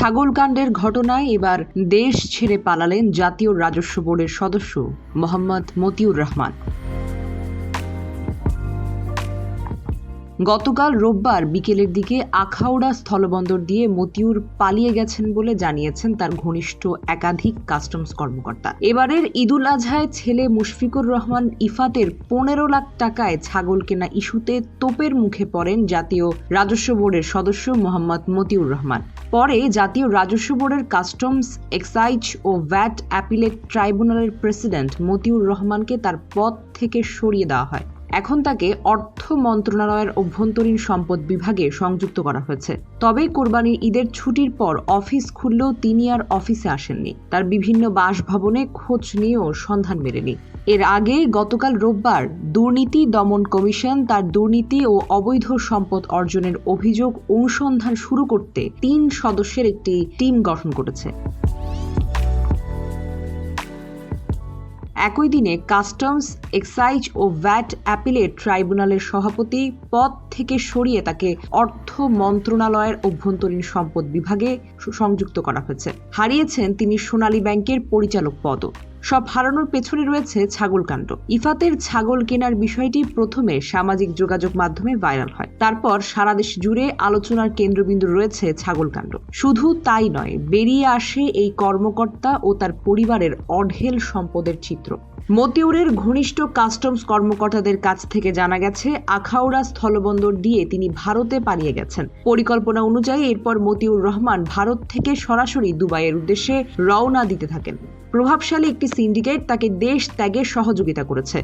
ছাগলকাণ্ডের ঘটনায় এবার দেশ ছেড়ে পালালেন জাতীয় রাজস্ব বোর্ডের সদস্য মোহাম্মদ মতিউর রহমান। গতকাল রোববার বিকেলের দিকে আখাউড়া স্থলবন্দর দিয়ে মতিউর পালিয়ে গেছেন বলে জানিয়েছেন তার ঘনিষ্ঠ একাধিক কাস্টমস কর্মকর্তা। এবারের ঈদুল আজহায় ছেলে মুশফিকুর রহমান ইফাতের পনেরো লাখ টাকায় ছাগল কেনা ইস্যুতে তোপের মুখে পড়েন জাতীয় রাজস্ব বোর্ডের সদস্য মোহাম্মদ মতিউর রহমান। পরে জাতীয় রাজস্ব বোর্ডের কাস্টমস, এক্সাইজ ও ভ্যাট অ্যাপিলেট ট্রাইব্যুনালের প্রেসিডেন্ট মতিউর রহমানকে তার পদ থেকে সরিয়ে দেওয়া হয়। এখন তাকে অর্থ মন্ত্রণালয়ের অভ্যন্তরীণ সম্পদ বিভাগে সংযুক্ত করা হয়েছে। তবে কোরবানির ঈদের ছুটির পর অফিস খুললেও তিনি আর অফিসে আসেননি। তার বিভিন্ন বাসভবনে খোঁজ নিয়েও সন্ধান মেলেনি। এর আগে গতকাল রোববার দুর্নীতি দমন কমিশন তার দুর্নীতি ও অবৈধ সম্পদ অর্জনের অভিযোগ অনুসন্ধান শুরু করতে তিন সদস্যের একটি টিম গঠন করেছে। একই দিনে কাস্টমস এক্সাইজ ও ভ্যাট অ্যাপিলেট ট্রাইব্যুনালের সভাপতি পদ থেকে সরিয়ে তাকে অর্থ মন্ত্রণালয়ের অভ্যন্তরীণ সম্পদ বিভাগে সংযুক্ত করা হয়েছে। হারিয়েছেন তিনি সোনালী ব্যাংকের পরিচালক পদও। সব হারানোর পেছনে রয়েছে ছাগলকাণ্ড ইফাতের ছাগল কেনার বিষয়টি প্রথমে সামাজিক যোগাযোগ মাধ্যমে ভাইরাল হয়। তারপর সারা দেশ জুড়ে আলোচনার কেন্দ্রবিন্দু রয়েছে ছাগলকাণ্ড শুধু তাই নয়, বেরিয়ে আসে এই কর্মকর্তা ও তার পরিবারের অঢেল সম্পদের চিত্র। মতিউরের ঘনিষ্ঠ কাস্টমস কর্মকর্তাদের কাছ থেকে জানা গেছে, আখাউড়া স্থলবন্দর দিয়ে তিনি ভারতে পালিয়ে গেছেন। পরিকল্পনা অনুযায়ী এরপর মতিউর রহমান ভারত থেকে সরাসরি দুবাইয়ের উদ্দেশ্যে রওনা দিতে থাকেন। প্রভাবশালী একটি সিন্ডিকেট তাকে দেশ ত্যাগে সহযোগিতা করেছে।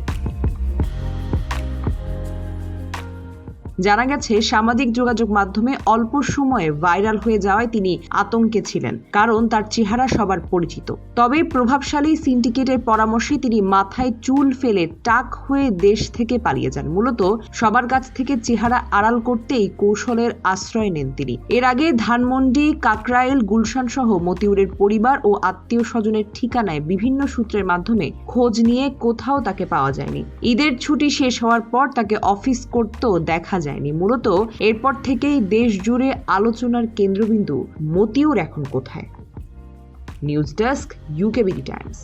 জানা গেছে, সামাজিক যোগাযোগ মাধ্যমে অল্প সময়ে ভাইরাল হয়ে যাওয়ায় তিনি আতঙ্কে ছিলেন, কারণ তার চেহারা সবার পরিচিত। তবে প্রভাবশালী সিন্ডিকেটের পরামর্শে তিনি মাথায় চুল ফেলে টাক হয়ে দেশ থেকে পালিয়ে যান। মূলত সবার কাছ থেকে চেহারা আড়াল করতেই কৌশলের আশ্রয় নেন তিনি। এর আগে ধানমন্ডি, কাকরাইল, গুলশান সহ মতিউরের পরিবার ও আত্মীয় স্বজনের ঠিকানায় বিভিন্ন সূত্রের মাধ্যমে খোঁজ নিয়ে কোথাও তাকে পাওয়া যায়নি। ঈদের ছুটি শেষ হওয়ার পর তাকে অফিস করতেও দেখা যায়নি। মূলত এরপর থেকেই দেশ জুড়ে আলোচনার কেন্দ্রবিন্দু মতিউর এখন কোথায়? News desk UKBD Times